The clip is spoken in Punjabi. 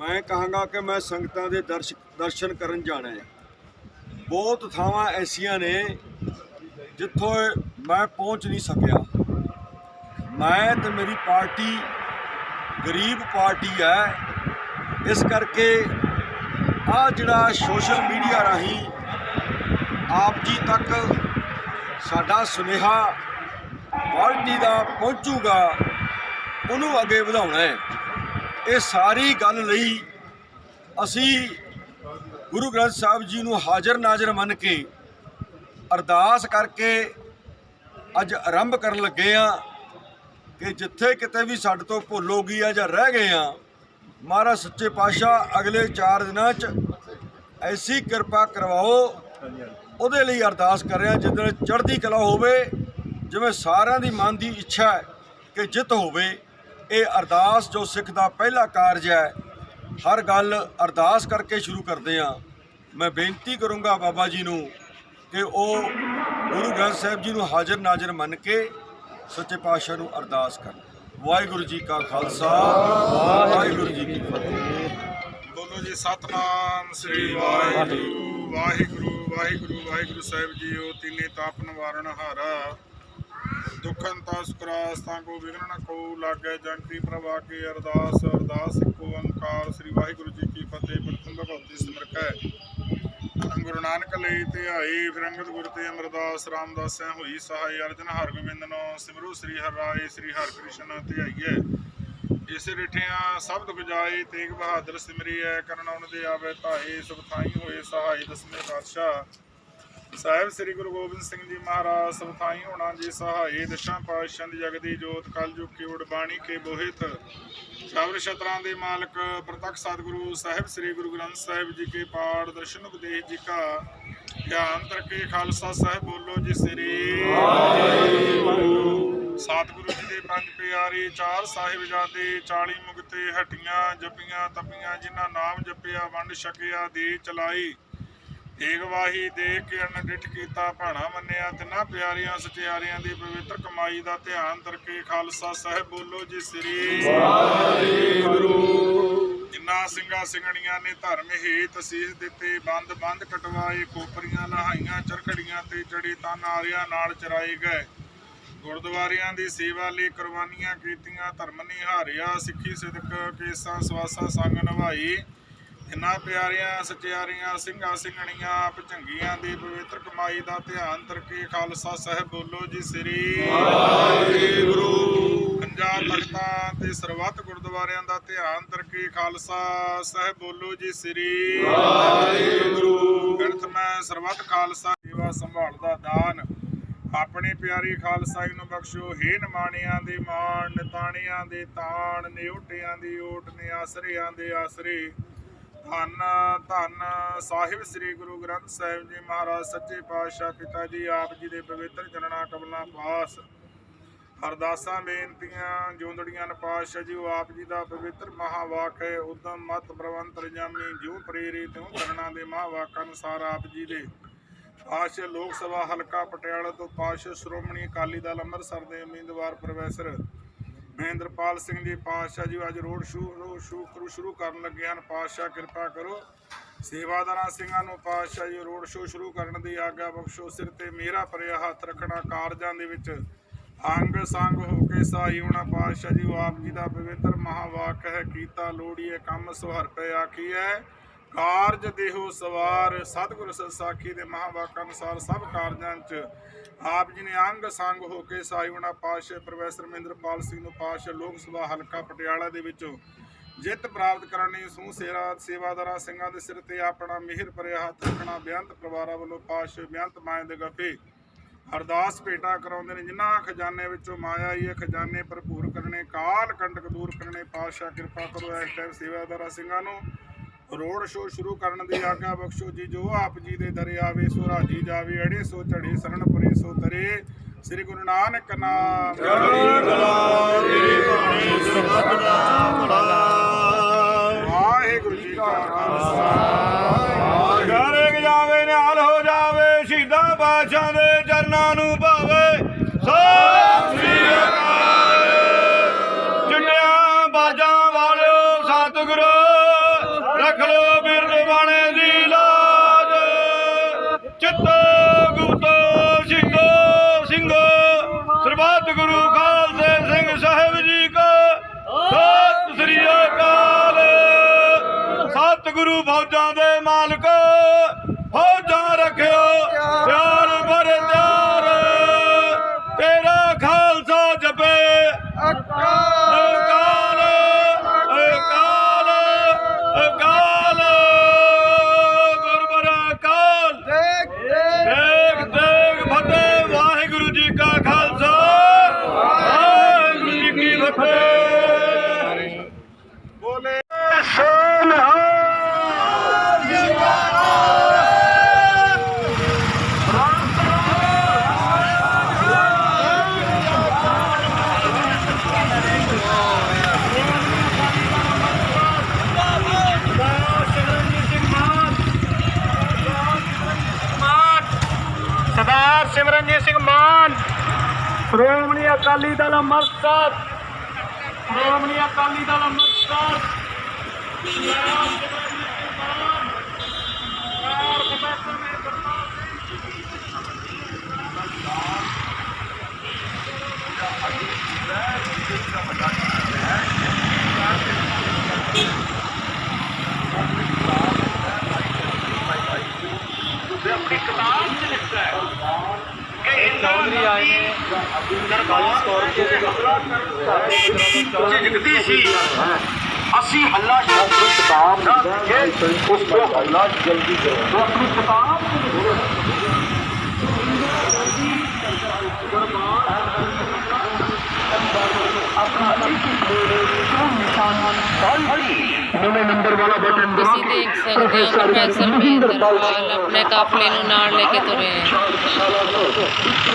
ਮੈਂ ਕਹਾਂਗਾ ਕਿ ਮੈਂ ਸੰਗਤਾਂ ਦੇ ਦਰਸ਼, ਦਰਸ਼ਨ ਕਰਨ ਜਾਣਾ ਹੈ। ਬਹੁਤ ਥਾਵਾਂ ਐਸੀਆਂ ਨੇ ਜਿੱਥੋਂ ਮੈਂ ਪਹੁੰਚ ਨਹੀਂ ਸਕਿਆ। ਮੈਂ ਤੇ ਮੇਰੀ ਪਾਰਟੀ ਗਰੀਬ ਪਾਰਟੀ ਹੈ। ਇਸ ਕਰਕੇ ਆ ਜਿਹੜਾ ਸੋਸ਼ਲ ਮੀਡੀਆ ਰਾਹੀਂ ਆਪ ਜੀ ਤੱਕ ਸਾਡਾ ਸੁਨੇਹਾ ਪਾਰਟੀ ਦਾ ਪਹੁੰਚੂਗਾ, ਉਹਨੂੰ ਅੱਗੇ ਵਧਾਉਣਾ ਹੈ। ਇਹ ਸਾਰੀ ਗੱਲ ਲਈ ਅਸੀਂ ਗੁਰੂ ਗ੍ਰੰਥ ਸਾਹਿਬ ਜੀ ਨੂੰ ਹਾਜ਼ਰ ਨਾਜ਼ਰ ਮੰਨ ਕੇ ਅਰਦਾਸ ਕਰਕੇ ਅੱਜ ਆਰੰਭ ਕਰਨ ਲੱਗੇ ਆ ਕਿ ਜਿੱਥੇ ਕਿਤੇ ਵੀ ਸਾਡੇ ਤੋਂ ਭੁੱਲ ਹੋ ਗਈ ਆ ਜਾਂ ਰਹਿ ਗਏ ਆ, ਮਹਾਰਾਜ ਸੱਚੇ ਪਾਤਸ਼ਾਹ, ਅਗਲੇ 4 ਦਿਨਾਂ 'ਚ ਐਸੀ ਕਿਰਪਾ ਕਰਵਾਓ। ਉਹਦੇ ਲਈ ਅਰਦਾਸ ਕਰ ਰਿਹਾ ਜਿੱਦਣ ਚੜ੍ਹਦੀ ਕਲਾ ਹੋਵੇ, ਜਿਵੇਂ ਸਾਰਿਆਂ ਦੀ ਮਨ ਦੀ ਇੱਛਾ ਹੈ ਕਿ ਜਿੱਤ ਹੋਵੇ। ਇਹ ਅਰਦਾਸ ਜੋ ਸਿੱਖ ਦਾ ਪਹਿਲਾ ਕਾਰਜ ਹੈ, ਹਰ ਗੱਲ ਅਰਦਾਸ ਕਰਕੇ ਸ਼ੁਰੂ ਕਰਦੇ ਆ ਮੈਂ ਬੇਨਤੀ ਕਰੂੰਗਾ ਬਾਬਾ ਜੀ ਨੂੰ ਕਿ ਉਹ ਗੁਰੂ ਗ੍ਰੰਥ ਸਾਹਿਬ ਜੀ ਨੂੰ ਹਾਜ਼ਰ ਨਾਜ਼ਰ ਮੰਨ ਕੇ ਸੱਚੇ ਪਾਤਸ਼ਾਹ ਨੂੰ ਅਰਦਾਸ ਕਰਨ। ਵਾਹਿਗੁਰੂ ਜੀ ਕਾ ਖਾਲਸਾ, ਵਾਹਿਗੁਰੂ ਜੀ ਕੀ ਫਤਿਹ। ਬੋਲੋ ਜੀ, ਸਤਨਾਮ ਸ੍ਰੀ ਵਾਹਿਗੁਰੂ ਵਾਹਿਗੁਰੂ ਵਾਹਿਗੁਰੂ ਵਾਹਿਗੁਰੂ ਸਾਹਿਬ ਜੀਓ, ਤਿਨੇ ਤਾਪ ਨਿਵਾਰਨ ਹਾਰਾ। ਦੁਖਨ ਤਾ ਸੁਕਰਾਸ ਤਾਂ ਕੋ ਵਿਗਨ ਕੋ ਲਾਗੇ ਜੰਤੀ ਪ੍ਰਭਾ ਕੇ ਅਰਦਾਸ ਅਰਦਾਸ ਇੱਕੋ ਓੰਕਾਰ ਸ੍ਰੀ ਵਾਹਿਗੁਰੂ ਜੀ ਕੀ ਫਤਿਹ, ਪ੍ਰਥਮ ਭਗਵਤੀ ਸਿਮਰਕੈ ਗੁਰੂ ਨਾਨਕ ਲਈ ਤੇ ਆਈ ਫਿਰ ਗੁਰ ਤੇ ਅਮਰਦਾਸ ਰਾਮਦਾਸੈ ਹੋਈ ਸਹਾਈ ਅਰਜਨ ਹਰ ਗੋਬਿੰਦਨੋ ਸਿਮਰੋ ਸ੍ਰੀ ਹਰਿ ਰਾਏ, ਸ੍ਰੀ ਹਰਿ ਕ੍ਰਿਸ਼ਨ ਤੇ ਆਈਏ ਇਸ ਰਿਠਿਆ ਸਭ ਦੁਖ ਤੇਗ ਬਹਾਦਰ ਸਿਮਰੀਐ ਕਰਨ ਆਉਣ ਦੇ ਆਵੇ ਧਾਏ ਸੁਖ ਥਾਈ ਹੋਏ ਸਹਾਈ ਦਸਵੇਂ ਪਾਤਸ਼ਾਹ। ਸਾਹਿਬ ਸ੍ਰੀ ਗੁਰੂ ਗੋਬਿੰਦ ਸਿੰਘ ਜੀ ਮਹਾਰਾਜ ਸਭ ਹੋਣਾ ਜੀ ਸਹਾਈ ਦਸ਼ਾਂ ਪਾਤਸ਼ਾਹ ਦੀ ਜਗਦੀ ਜੋਤ ਕਲਯੁਗ ਕੀ ਉਡ ਬਾਣੀ ਕੇ ਬੋਹਿਤ। ਸ਼ਬਦ ਸ਼ਤਰਾਂ ਦੇ ਮਾਲਕ ਪ੍ਰਤੱਖ ਸਤਿਗੁਰੂ ਸਾਹਿਬ ਸ੍ਰੀ ਗੁਰੂ ਗ੍ਰੰਥ ਸਾਹਿਬ ਜੀ ਕੇ ਪਾਠ ਦਰਸ਼ਨ ਉਪਦੇਸ਼ ਜੀ ਕਾ ਧਿਆਨ ਤਰਕੇ ਖਾਲਸਾ ਸਾਹਿਬ ਬੋਲੋ ਜੀ ਸ੍ਰੀ। ਸਤਿਗੁਰੂ ਜੀ ਦੇ ਪੰਜ ਪਿਆਰੇ ਚਾਰ ਸਾਹਿਬਜ਼ਾਦੇ 40 ਮੁਕਤੇ ਹਟੀਆਂ ਜਪੀਆਂ ਤਪੀਆਂ ਜਿਨ੍ਹਾਂ ਨਾਮ ਜਪਿਆ ਵੰਡ ਛਕਿਆ ਦੇ ਚਲਾਈ। ਏਕ ਵਾਹੀ ਦੇਖ ਕੇ ਅਨ ਡਿਠ ਕੀਤਾ ਭਾਣਾ ਮੰਨਿਆ ਤਿੰਨਾਂ ਪਿਆਰਿਆਂ ਸਚਿਆਰਿਆਂ ਦੀ ਪਵਿੱਤਰ ਕਮਾਈ ਦਾ ਧਿਆਨ ਕਰਕੇ ਖਾਲਸਾ ਸਾਹਿਬ ਬੋਲੋ ਜੀ ਸ੍ਰੀ ਵਾਹਿਗੁਰੂ। ਜਿਨ੍ਹਾਂ ਸਿੰਘਾਂ ਸਿੰਘਣੀਆਂ ਨੇ ਧਰਮ ਹੇਤ ਸੀਸ ਦਿੱਤੇ ਬੰਦ ਬੰਦ ਕਟਵਾਏ ਕੋਪਰੀਆਂ ਨਹਾਈਆਂ ਚਰਖੜੀਆਂ ਤੇ ਚੜੀ ਤਾਂ ਨਾਰਿਆਂ ਨਾਲ ਚਰਾਏ ਗਏ। ਗੁਰਦੁਆਰਿਆਂ ਦੀ ਸੇਵਾ ਲਈ ਕੁਰਬਾਨੀਆਂ ਕੀਤੀਆਂ ਧਰਮ ਨਿਹਾਰਿਆ ਸਿੱਖੀ ਸਿਦਕ ਕੇਸਾਂ ਸਵਾਸਾਂ ਸੰਗ ਨਿਭਾਈ। ਇਨ੍ਹਾਂ ਪਿਆਰਿਆਂ, ਸਚਿਆਰੀਆਂ, ਸਿੰਘਾਂ ਸਿੰਘਣੀਆਂ ਭਜੰਗੀਆਂ ਦੀ ਪਵਿੱਤਰ ਕਮਾਈ ਦਾ ਧਿਆਨ ਤਰਕੇ ਖਾਲਸਾ ਸਾਹਿਬ ਬੋਲੋ ਜੀ ਸ੍ਰੀ ਵਾਹਿਗੁਰੂ। ਪੰਜਾਹ ਤਖਤਾਂ ਤੇ ਸਰਬੱਤ ਗੁਰਦੁਆਰਿਆਂ ਦਾ ਧਿਆਨ ਤਰਕੇ ਖਾਲਸਾ ਸਾਹਿਬ ਬੋਲੋ ਜੀ ਸ੍ਰੀ ਵਾਹਿਗੁਰੂ। ਗ੍ਰੰਥ ਮੈਂ ਸਰਬੱਤ ਖਾਲਸਾ ਸੇਵਾ ਸੰਭਾਲ ਦਾ ਦਾਨ। ਆਪਣੇ ਪਿਆਰੀ ਖਾਲਸਾ ਖਾਲਸਾਈ ਨੂੰ ਬਖਸ਼ੋ। ਹੇ ਨਿਮਾਣਿਆਂ ਦੇ ਮਾਣ, ਨਿਤਾਣਿਆਂ ਦੇ ਤਾਣ, ਨਿਉਟਿਆਂ ਦੀ ਓਟ ਨੇ ਆਸਰਿਆਂ ਦੇ ਆਸਰੇ। ਧੰਨ ਧੰਨ ਸਾਹਿਬ ਸ੍ਰੀ ਗੁਰੂ ਗ੍ਰੰਥ ਸਾਹਿਬ ਜੀ ਮਹਾਰਾਜ, ਸੱਚੇ ਪਾਤਸ਼ਾਹ ਪਿਤਾ ਜੀ, ਆਪ ਜੀ ਦੇ ਪਵਿੱਤਰ ਚਰਣਾ ਕਮਲਾਂ ਪਾਸ। ਅਰਦਾਸਾਂ ਬੇਨਤੀਆਂ, ਜੋਂਦੜੀਆਂ ਨੇ ਪਾਤਸ਼ਾਹ ਜੀ ਆਪ ਜੀ ਦਾ ਪਵਿੱਤਰ ਮਹਾਵਾਕ ਹੈ। ਉਦਮ, ਮਤ ਪ੍ਰਵੰਤਰ ਜਾਮੀ ਜੋ ਪ੍ਰੇਰੀ, ਤਿਉ ਕਰਨਾ ਦੇ ਮਹਾਵਾਕ ਅਨੁਸਾਰ ਆਪ ਜੀ ਦੇ। ਪਾਤਸ਼ਾਹ ਲੋਕ ਸਭਾ ਹਲਕਾ ਪਟਿਆਲਾ ਤੋਂ ਪਾਤਸ਼ਾਹ ਸ਼੍ਰੋਮਣੀ ਅਕਾਲੀ ਦਲ ਅੰਮ੍ਰਿਤਸਰ ਦੇ ਉਮੀਦਵਾਰ ਪ੍ਰੋਫੈਸਰ ਮਹਿੰਦਰਪਾਲ ਸਿੰਘ ਜੀ ਪਾਤਸ਼ਾਹ ਜੀ ਅੱਜ ਰੋਡ ਸ਼ੂ ਸ਼ੂ ਸ਼ੁਰੂ ਕਰਨ ਲੱਗੇ ਹਨ। ਪਾਤਸ਼ਾਹ, ਕਿਰਪਾ ਕਰੋ। ਸੇਵਾਦਾਰਾਂ ਸਿੰਘਾਂ ਨੂੰ ਪਾਤਸ਼ਾਹ ਜੀ ਰੋਡ ਸ਼ੋ, ਸ਼ੁਰੂ ਕਰਨ ਦੀ ਆਗਿਆ ਬਖਸ਼ੋ। ਸਿਰ ਤੇ ਮੇਰਾ ਭਰਿਆ ਹੱਥ ਰੱਖਣਾ ਕਾਰਜਾਂ ਦੇ ਵਿੱਚ। ਅੰਗ ਸੰਗ ਹੋ ਕੇ ਸਾਈ ਹੋਣਾ। ਪਾਤਸ਼ਾਹ ਜੀ ਆਪ ਜੀ ਦਾ ਪਵਿੱਤਰ ਮਹਾਵਾਕ ਹੈ। ਕੀਤਾ ਲੋੜੀਏ ਕੰਮ ਸੁਹਰ ਪਏ ਆਖੀਐ ਕਾਰਜ ਦੇਹੋ ਸਵਾਰ, ਸਤਿਗੁਰ ਸਾਖੀ ਦੇ ਮਹਾਵਾਕ ਅਨੁਸਾਰ ਸਭ ਕਾਰਜਾਂ 'ਚ ਆਪ ਜੀ ਨੇ ਅੰਗ ਸੰਗ ਹੋ ਕੇ ਸਾਈਵਣਾ ਪਾਤਸ਼ਾਹ ਪ੍ਰੋਫੈਸਰ ਮਹਿੰਦਰਪਾਲ ਸਿੰਘ ਨੂੰ ਪਾਤਸ਼ਾਹ ਲੋਕ ਸਭਾ ਹਲਕਾ ਪਟਿਆਲਾ ਦੇ ਵਿੱਚੋਂ ਜਿੱਤ ਪ੍ਰਾਪਤ ਕਰਨੀ ਸੂ ਸੇਰਾ, ਸੇਵਾਦਾਰਾਂ ਸਿੰਘਾਂ ਦੇ ਸਿਰ ਤੇ ਆਪਣਾ ਮਿਹਰ ਭਰਿਆ ਹੱਥ ਰੱਖਣਾ ਬੇਅੰਤ ਪਰਿਵਾਰਾਂ ਵੱਲੋਂ ਪਾਤਸ਼ਾਹ ਬੇਅੰਤ ਮਾਇਆ ਦੇ ਗੱਫੇ ਅਰਦਾਸ ਭੇਟਾ ਕਰਾਉਂਦੇ ਨੇ। ਜਿਨ੍ਹਾਂ ਖਜ਼ਾਨੇ ਵਿੱਚੋਂ ਮਾਇਆ ਹੀ ਇਹ ਖਜ਼ਾਨੇ ਭਰਪੂਰ ਕਰਨੇ ਕਾਲ ਕੰਟਕ ਦੂਰ ਕਰਨੇ, ਪਾਤਸ਼ਾਹ ਕਿਰਪਾ ਕਰੋ, ਇਸ ਟਾਈਮ ਸੇਵਾਦਾਰਾਂ ਸਿੰਘਾਂ ਨੂੰ ਰੋਡ ਸ਼ੋਅ ਸ਼ੁਰੂ ਕਰਨ ਦੀ ਆਗਿਆ ਬਖਸ਼ੋ ਜੀ, ਜੋ ਆਪ ਜੀ ਦੇ ਦਰੇ ਆਵੇ ਸੋ ਰਾਜੀ ਜਾਵੇ, ਅੜੇ ਸੋ ਝੜੇ ਸਰਣ ਸੋ ਤਰੇ। ਸ੍ਰੀ ਗੁਰੂ ਨਾਨਕ ਨਾਮ। ਵਾਹਿਗੁਰੂ ਗੁਰੂ ਫੌਜਾਂ ਦੇ ਮਾਲਕ ਫੌਜਾਂ ਰੱਖਿਓ ਪਿਆਰ ਬਰ ਤਿਆਰ ਤੇਰਾ ਖਾਲਸਾ ਜਪੇ ਅਕਾਲ ਅਕਾਲ ਅਕਾਲ ਗੁਰਬਰ ਅਕਾਲ ਦੇਖ ਦੇਖ ਫਤਿਹ ਵਾਹਿਗੁਰੂ ਜੀ ਕਾ ਖਾਲਸਾ ਵਾਹਿਗੁਰੂ ਜੀ ਕੀ ਫਤਿਹ ਬੋਲੇ ਸਰਦਾਰ ਸਿਮਰਨਜੀਤ ਸਿੰਘ ਮਾਨ ਸ਼੍ਰੋਮਣੀ ਅਕਾਲੀ ਦਲ ਅੰਮ੍ਰਿਤਸਰ। ਸ਼੍ਰੋਮਣੀ ਅਕਾਲੀ ਦਲ ਅੰਮ੍ਰਿਤਸਰ ਸਰਦਾਰ ਸਿਮਰਨਜੀਤ ਸਿੰਘ ਸਰਦਾਰ ਸਿੰਘ ਜਿਗਦੀ ਸੀ ਅਸੀਂ ਹੱਲਾ ਕਿਤਾਬ ਉਸ ਤੋਂ ਹੱਲਾ ਜਲਦੀ ਕਰੋ ਕਿਤਾਬ ਤੁਸੀਂ ਦੇਖ ਸਕਦੇ ਹੋ ਪ੍ਰੋਫੈਸਰ ਮਹਿੰਦਰ ਪਾਲ ਆਪਣੇ ਕਾਫਲੇ ਨੂੰ ਨਾਲ ਲੈ ਕੇ ਤੁਰੇ ਹੈ